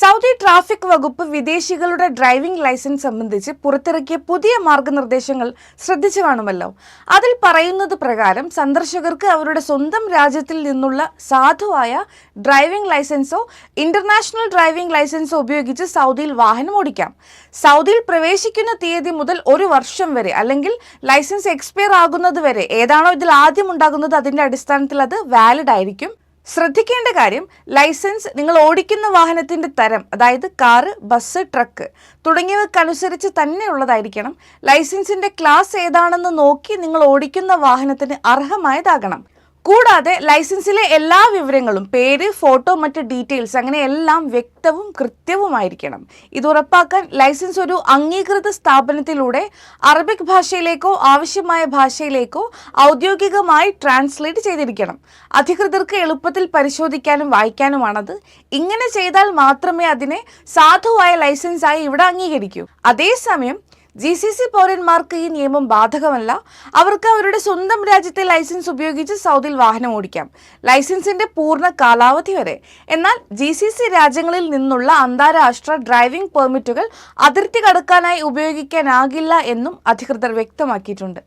Saudi traffic വകുപ്പ് വിദേശികളുടെ driving licence സംബന്ധിച്ച് പുറത്തിറക്കിയ പുതിയ മാർഗനിർദ്ദേശങ്ങൾ ശ്രദ്ധിച്ചു കാണുമല്ലോ. അതിൽ പറയുന്നത് പ്രകാരം സന്ദർശകർക്ക് അവരുടെ സ്വന്തം രാജ്യത്തിൽ നിന്നുള്ള സാധുവായ ഡ്രൈവിംഗ് ലൈസൻസോ ഇന്റർനാഷണൽ ഡ്രൈവിംഗ് ലൈസൻസോ ഉപയോഗിച്ച് സൗദിയിൽ വാഹനം ഓടിക്കാം. സൗദിയിൽ പ്രവേശിക്കുന്ന തീയതി മുതൽ ഒരു വർഷം വരെ അല്ലെങ്കിൽ ലൈസൻസ് എക്സ്പയർ ആകുന്നത് വരെ ഏതാണോ ഇതിൽ ആദ്യം ഉണ്ടാകുന്നത് അതിന്റെ അടിസ്ഥാനത്തിൽ അത് വാലിഡ് ആയിരിക്കും. ശ്രദ്ധിക്കേണ്ട കാര്യം ലൈസൻസ് നിങ്ങൾ ഓടിക്കുന്ന വാഹനത്തിന്റെ തരം അതായത് കാറ് ബസ് ട്രക്ക് തുടങ്ങിയവക്കനുസരിച്ച് തന്നെയുള്ളതായിരിക്കണം. ലൈസൻസിന്റെ ക്ലാസ് ഏതാണെന്ന് നോക്കി നിങ്ങൾ ഓടിക്കുന്ന വാഹനത്തിന് അർഹമായതാകണം. കൂടാതെ ലൈസൻസിലെ എല്ലാ വിവരങ്ങളും പേര് ഫോട്ടോ മറ്റ് ഡീറ്റെയിൽസ് അങ്ങനെ എല്ലാം വ്യക്തവും കൃത്യവുമായിരിക്കണം. ഇത് ഉറപ്പാക്കാൻ ലൈസൻസ് ഒരു അംഗീകൃത സ്ഥാപനത്തിലൂടെ അറബിക് ഭാഷയിലേക്കോ ആവശ്യമായ ഭാഷയിലേക്കോ ഔദ്യോഗികമായി ട്രാൻസ്ലേറ്റ് ചെയ്തിരിക്കണം. അധികൃതർക്ക് എളുപ്പത്തിൽ പരിശോധിക്കാനും വായിക്കാനുമാണത്. ഇങ്ങനെ ചെയ്താൽ മാത്രമേ അതിനെ സാധുവായ ലൈസൻസായി ഇവിടെ അംഗീകരിക്കൂ. അതേസമയം ജി സി സി പൗരന്മാർക്ക് ഈ നിയമം ബാധകമല്ല. അവർക്ക് അവരുടെ സ്വന്തം രാജ്യത്തെ ലൈസൻസ് ഉപയോഗിച്ച് സൗദിയിൽ വാഹനം ഓടിക്കാം. ലൈസൻസിന്റെ പൂർണ കാലാവധി വരെ. എന്നാൽ ജി സി സി രാജ്യങ്ങളിൽ നിന്നുള്ള അന്താരാഷ്ട്ര ഡ്രൈവിംഗ് പെർമിറ്റുകൾ അതിർത്തി കടക്കാനായി ഉപയോഗിക്കാനാകില്ല എന്നും അധികൃതർ വ്യക്തമാക്കിയിട്ടുണ്ട്.